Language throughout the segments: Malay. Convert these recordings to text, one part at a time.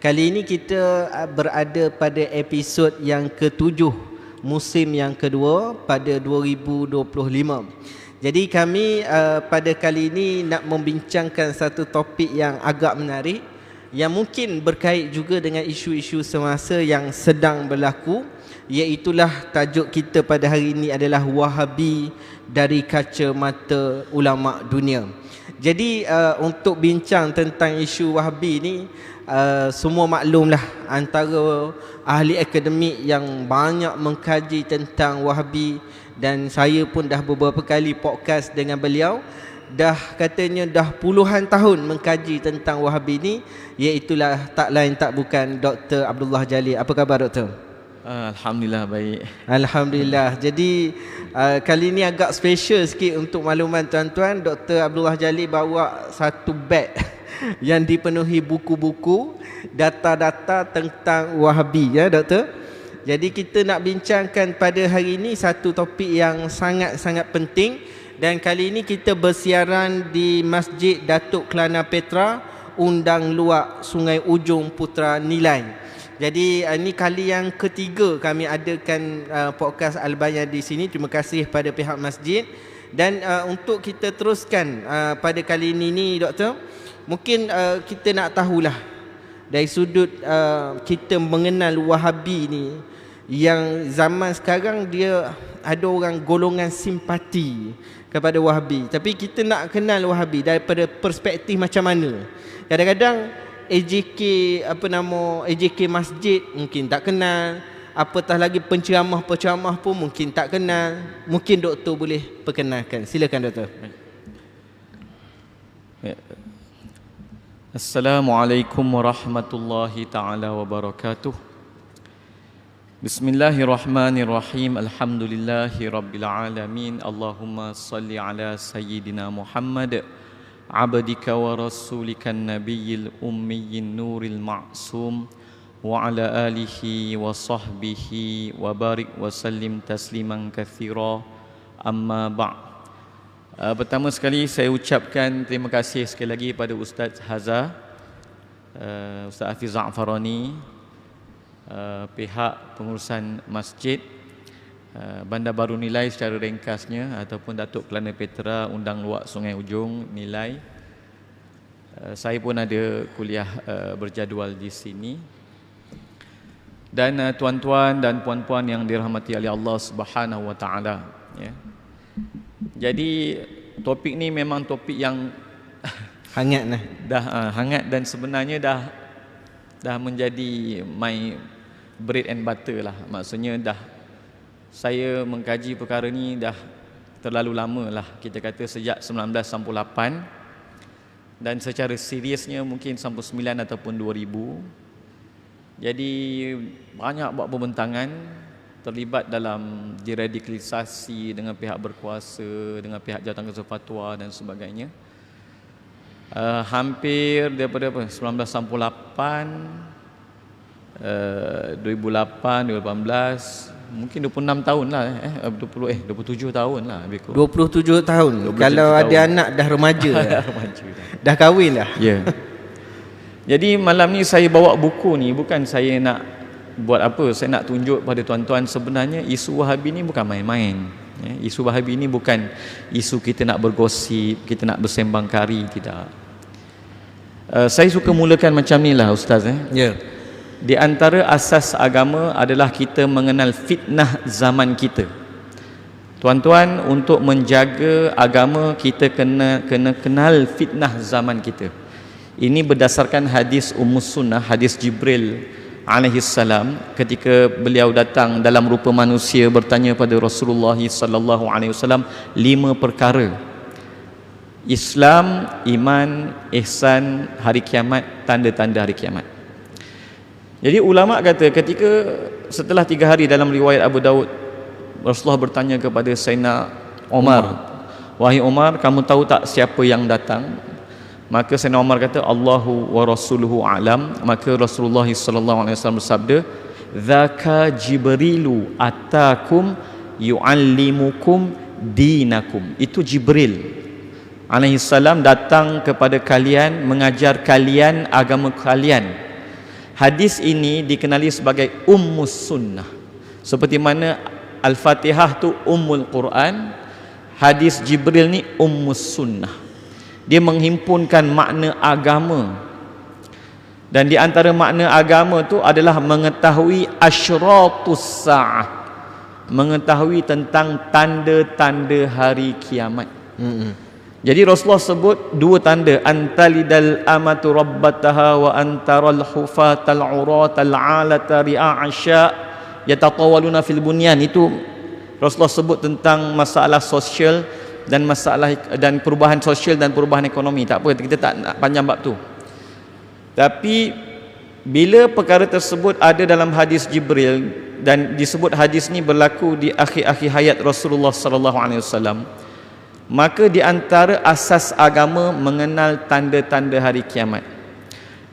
Kali ini kita uh, berada pada episod yang ketujuh musim yang kedua pada 2025. Jadi kami uh, pada kali ini nak membincangkan satu topik yang agak menarik yang mungkin berkait juga dengan isu-isu semasa yang sedang berlaku iaitulah tajuk kita pada hari ini adalah Wahabi dari kaca mata ulama dunia. Jadi uh, untuk bincang tentang isu Wahabi ni uh, semua maklumlah antara ahli akademik yang banyak mengkaji tentang Wahabi dan saya pun dah beberapa kali podcast dengan beliau dah katanya dah puluhan tahun mengkaji tentang Wahabi ni iaitulah tak lain tak bukan Dr. Abdullah Jalil. Apa khabar doktor? Alhamdulillah baik. Alhamdulillah. Jadi uh, kali ni agak special sikit untuk makluman tuan-tuan Dr. Abdullah Jalil bawa satu beg yang dipenuhi buku-buku data-data tentang Wahabi ya doktor. Jadi kita nak bincangkan pada hari ini satu topik yang sangat-sangat penting dan kali ini kita bersiaran di Masjid Datuk Kelana Petra Undang Luak Sungai Ujung Putra Nilai. Jadi ini kali yang ketiga kami adakan uh, podcast Albania di sini. Terima kasih pada pihak masjid dan uh, untuk kita teruskan uh, pada kali ini ni doktor mungkin uh, kita nak tahulah dari sudut uh, kita mengenal Wahabi ni yang zaman sekarang dia ada orang golongan simpati kepada Wahabi. Tapi kita nak kenal Wahabi daripada perspektif macam mana? Kadang-kadang AJK apa nama AJK masjid mungkin tak kenal. Apatah lagi penceramah-penceramah pun mungkin tak kenal. Mungkin doktor boleh perkenalkan. Silakan doktor. Ya. Assalamualaikum warahmatullahi taala wabarakatuh. Bismillahirrahmanirrahim. Alhamdulillahi rabbil alamin. Allahumma salli ala sayyidina Muhammad abdika wa rasulika nabiyil ummiyyin nuril ma'sum wa ala alihi wa sahbihi wa barik wa sallim tasliman katsira. Amma ba'd. Uh, pertama sekali saya ucapkan terima kasih sekali lagi pada Ustaz Haza, uh, Ustaz Hafiz Za'farani, uh, pihak pengurusan masjid, uh, Bandar Baru Nilai secara ringkasnya ataupun Datuk Kelana Petra Undang Luak Sungai Ujung Nilai. Uh, saya pun ada kuliah uh, berjadual di sini. Dan uh, tuan-tuan dan puan-puan yang dirahmati oleh Allah Subhanahu Wa Taala, ya. Jadi topik ni memang topik yang hangat lah dah uh, hangat dan sebenarnya dah dah menjadi my bread and butter lah. Maksudnya dah saya mengkaji perkara ni dah terlalu lama lah. Kita kata sejak 1998 dan secara seriusnya mungkin sampai 9 ataupun 2000. Jadi banyak buat pembentangan terlibat dalam diradikalisasi dengan pihak berkuasa, dengan pihak jawatan fatwa dan sebagainya. Uh, hampir daripada apa, 1998, uh, 2008, 2018, mungkin 26 tahun lah eh, 20, eh 27 tahun lah lebih kurang. 27 tahun 27 kalau tahun. ada anak dah remaja dah. remaja dah. dah kahwin lah ya yeah. jadi malam ni saya bawa buku ni bukan saya nak buat apa? Saya nak tunjuk pada tuan-tuan sebenarnya isu wahabi ni bukan main-main. Ya, isu wahabi ni bukan isu kita nak bergosip kita nak bersembang kari tidak. Uh, saya suka mulakan macam ni lah ustaz eh? ya. Yeah. di antara asas agama adalah kita mengenal fitnah zaman kita. Tuan-tuan untuk menjaga agama kita kena kena kenal fitnah zaman kita. Ini berdasarkan hadis Ummu Sunnah hadis Jibril alaihi salam ketika beliau datang dalam rupa manusia bertanya pada Rasulullah sallallahu alaihi wasallam lima perkara Islam, iman, ihsan, hari kiamat, tanda-tanda hari kiamat. Jadi ulama kata ketika setelah tiga hari dalam riwayat Abu Daud Rasulullah bertanya kepada Sayyidina Omar, Wahai Omar, kamu tahu tak siapa yang datang? Maka Sayyidina Umar kata Allahu wa rasuluhu alam Maka Rasulullah sallallahu alaihi wasallam bersabda Zaka Jibrilu atakum yu'allimukum dinakum Itu Jibril alaihi salam datang kepada kalian mengajar kalian agama kalian Hadis ini dikenali sebagai ummus sunnah. Seperti mana Al-Fatihah tu ummul Quran, hadis Jibril ni ummus sunnah. Dia menghimpunkan makna agama. Dan di antara makna agama tu adalah mengetahui asyratus sa'ah. Mengetahui tentang tanda-tanda hari kiamat. Hmm. Jadi Rasulullah sebut dua tanda antalidal amatu rabbataha wa antaral hufatal uratal alata ri'asya yatatawaluna fil bunyan itu Rasulullah sebut tentang masalah sosial dan masalah dan perubahan sosial dan perubahan ekonomi. Tak apa kita tak nak panjang bab tu. Tapi bila perkara tersebut ada dalam hadis Jibril dan disebut hadis ni berlaku di akhir-akhir hayat Rasulullah sallallahu alaihi wasallam maka di antara asas agama mengenal tanda-tanda hari kiamat.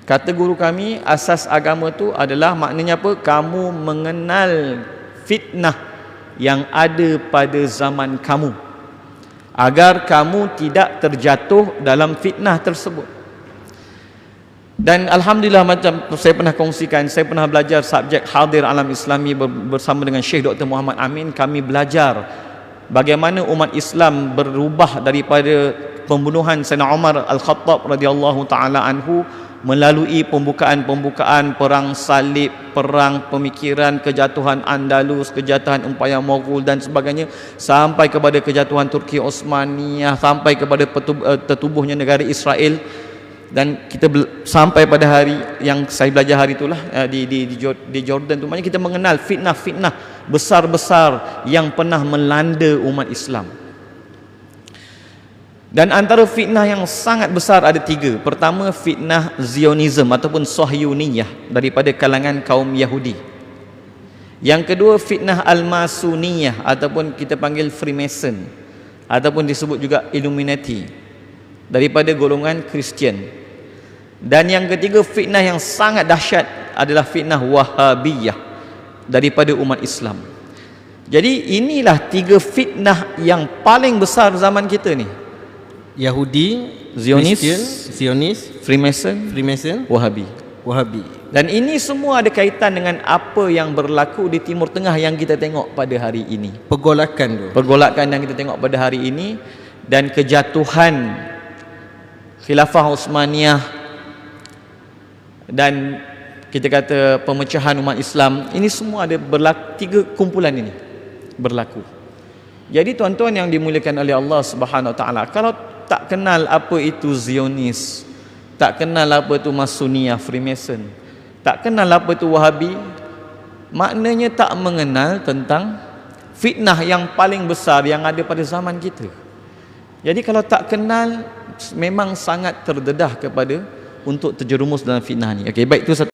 Kata guru kami asas agama tu adalah maknanya apa? Kamu mengenal fitnah yang ada pada zaman kamu agar kamu tidak terjatuh dalam fitnah tersebut dan Alhamdulillah macam saya pernah kongsikan saya pernah belajar subjek hadir alam islami bersama dengan Syekh Dr. Muhammad Amin kami belajar bagaimana umat Islam berubah daripada pembunuhan Sayyidina Umar Al-Khattab radhiyallahu taala anhu melalui pembukaan-pembukaan perang salib, perang pemikiran, kejatuhan Andalus, kejatuhan Empayar Mughul dan sebagainya sampai kepada kejatuhan Turki Osmaniyah, sampai kepada eh, tertubuhnya negara Israel. Dan kita sampai pada hari yang saya belajar hari itulah uh, di, di di di Jordan tu maknanya kita mengenal fitnah-fitnah besar-besar yang pernah melanda umat Islam dan antara fitnah yang sangat besar ada tiga pertama fitnah Zionism ataupun Sohyuniyah daripada kalangan kaum Yahudi yang kedua fitnah Al-Masuniyah ataupun kita panggil Freemason ataupun disebut juga Illuminati daripada golongan Kristian. Dan yang ketiga fitnah yang sangat dahsyat adalah fitnah Wahabiyah daripada umat Islam. Jadi inilah tiga fitnah yang paling besar zaman kita ni. Yahudi, Zionis, Christian, Zionis, Freemason, Freemason, Wahabi. Wahabi. Dan ini semua ada kaitan dengan apa yang berlaku di Timur Tengah yang kita tengok pada hari ini. Pergolakan tu. Pergolakan yang kita tengok pada hari ini dan kejatuhan khilafah Uthmaniyah dan kita kata pemecahan umat Islam ini semua ada berlaku tiga kumpulan ini berlaku jadi tuan-tuan yang dimuliakan oleh Allah Subhanahu Wa Taala kalau tak kenal apa itu Zionis tak kenal apa itu Masuniyah Freemason tak kenal apa itu Wahabi maknanya tak mengenal tentang fitnah yang paling besar yang ada pada zaman kita jadi kalau tak kenal memang sangat terdedah kepada untuk terjerumus dalam fitnah ni. Okey, baik itu satu